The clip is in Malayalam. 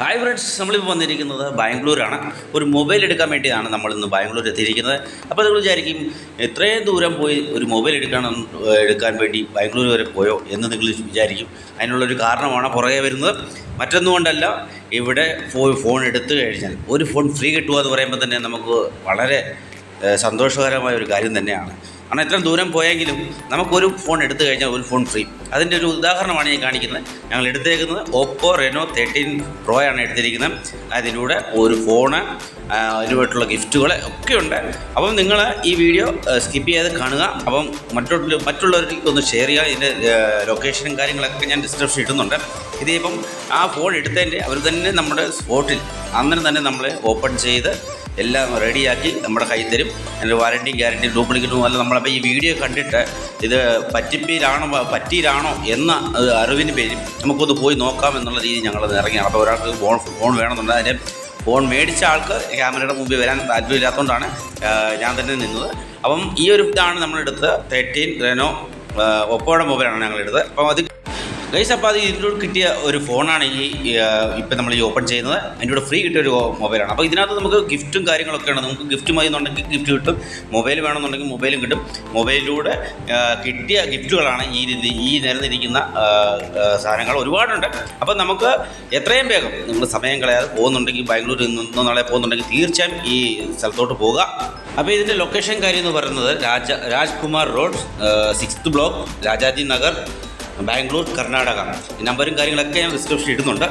ഹായ് ഫ്രണ്ട്സ് നമ്മളിപ്പോൾ വന്നിരിക്കുന്നത് ബാംഗ്ലൂരാണ്. ഒരു മൊബൈൽ എടുക്കാൻ വേണ്ടിയാണ് നമ്മൾ ഇന്ന് ബാംഗ്ലൂർ എത്തിയിരിക്കുന്നത്. അപ്പോൾ നിങ്ങൾ വിചാരിക്കും എത്രയും ദൂരം പോയി ഒരു മൊബൈൽ എടുക്കണം എടുക്കാൻ വേണ്ടി ബാംഗ്ലൂർ വരെ പോയോ എന്ന് നിങ്ങൾ വിചാരിക്കും. അതിനുള്ളൊരു കാരണമാണ് പുറകെ വരുന്നത്. മറ്റൊന്നും കൊണ്ടല്ല ഇവിടെ ഫോൺ എടുത്തു കഴിഞ്ഞാൽ ഒരു ഫോൺ ഫ്രീ കിട്ടുക എന്ന് പറയുമ്പോൾ തന്നെ നമുക്ക് വളരെ സന്തോഷകരമായ ഒരു കാര്യം തന്നെയാണ്. കാരണം ഇത്രയും ദൂരം പോയെങ്കിലും നമുക്കൊരു ഫോൺ എടുത്തു കഴിഞ്ഞാൽ ഒരു ഫോൺ ഫ്രീ അതിന്റെ ഒരു ഉദാഹരണമാണ് ഞാൻ കാണിക്കുന്നത്. ഞങ്ങൾ എടുത്തേക്കുന്നത് ഓപ്പോ റെനോ തേർട്ടീൻ പ്രോ ആണ് എടുത്തിരിക്കുന്നത്. അതിലൂടെ ഒരു ഫോണ് അതിനുമായിട്ടുള്ള ഗിഫ്റ്റുകൾ ഒക്കെ ഉണ്ട്. അപ്പം നിങ്ങൾ ഈ വീഡിയോ സ്കിപ്പ് ചെയ്ത് കാണുക. അപ്പം മറ്റുള്ള മറ്റുള്ളവർക്ക് ഒന്ന് ഷെയർ ചെയ്യുക. ഇതിന്റെ ലൊക്കേഷനും കാര്യങ്ങളൊക്കെ ഞാൻ ഡിസ്ക്രിപ്ഷൻ ഇടുന്നുണ്ട്. ഇതിപ്പം ആ ഫോൺ എടുത്തതിന്റെ അവർ തന്നെ നമ്മുടെ സ്പോട്ടിൽ അന്നേരം തന്നെ നമ്മൾ ഓപ്പൺ ചെയ്ത് എല്ലാം റെഡിയാക്കി നമ്മുടെ കൈ തരും. അതിന്റെ വാറണ്ടിയും ഗ്യാരണ്ടിയും ഡ്യൂപ്ലിക്കേറ്റും അല്ല നമ്മളപ്പോൾ ഈ വീഡിയോ കണ്ടിട്ട് ഇത് പറ്റിപ്പിയിലാണോ പറ്റിയിലാണോ എന്ന അറിവിന് പേരിൽ നമുക്കൊന്ന് പോയി നോക്കാം എന്നുള്ള രീതിയിൽ ഞങ്ങൾ ഇറങ്ങിയാണ്. അപ്പോൾ ഒരാൾക്ക് ഫോൺ ഫോൺ വേണമെന്നുണ്ട്. അതിന്റെ ഫോൺ മേടിച്ച ആൾക്ക് ക്യാമറയുടെ മുമ്പിൽ വരാൻ താല്പര്യമില്ലാത്തതുകൊണ്ടാണ് ഞാൻ തന്നെ നിന്നത്. അപ്പം ഈ ഒരു ഇതാണ് നമ്മളെടുത്ത് തേർട്ടീൻ റെനോ ഒപ്പോയുടെ മൊബൈലാണ് ഞങ്ങൾ എടുത്തത് അപ്പം അത് ഗൈസ് അപ്പോൾ അത് ഇതിലൂടെ കിട്ടിയ ഒരു ഫോണാണ് ഈ ഇപ്പം നമ്മൾ ഈ ഓപ്പൺ ചെയ്യുന്നത്. അതിന്റെ കൂടെ ഫ്രീ കിട്ടിയ ഒരു മൊബൈലാണ് അപ്പോൾ ഇതിനകത്ത് നമുക്ക് ഗിഫ്റ്റും കാര്യങ്ങളൊക്കെ ഉണ്ട്. നമുക്ക് ഗിഫ്റ്റ് മതി എന്നുണ്ടെങ്കിൽ ഗിഫ്റ്റ് കിട്ടും. മൊബൈൽ വേണമെന്നുണ്ടെങ്കിൽ മൊബൈലും കിട്ടും. മൊബൈലിലൂടെ കിട്ടിയ ഗിഫ്റ്റുകളാണ് ഈ ഈ നിരന്നിരിക്കുന്ന സാധനങ്ങൾ ഒരുപാടുണ്ട്. അപ്പോൾ നമുക്ക് എത്രയും വേഗം നിങ്ങൾ സമയം കളയാതെ പോകുന്നുണ്ടെങ്കിൽ ബാംഗ്ലൂരിൽ നിന്നോ നാളെ പോകുന്നുണ്ടെങ്കിൽ തീർച്ചയായും ഈ സ്ഥലത്തോട്ട് പോവുക. അപ്പോൾ ഇതിന്റെ ലൊക്കേഷൻ കാര്യം എന്ന് പറയുന്നത് Raja Rajkumar road sixth block Rajaji Nagar Bangalore Karnataka. നമ്പറും കാര്യങ്ങളൊക്കെ ഞാൻ ഡിസ്ക്രിപ്ഷൻ ഇടുന്നുണ്ട്.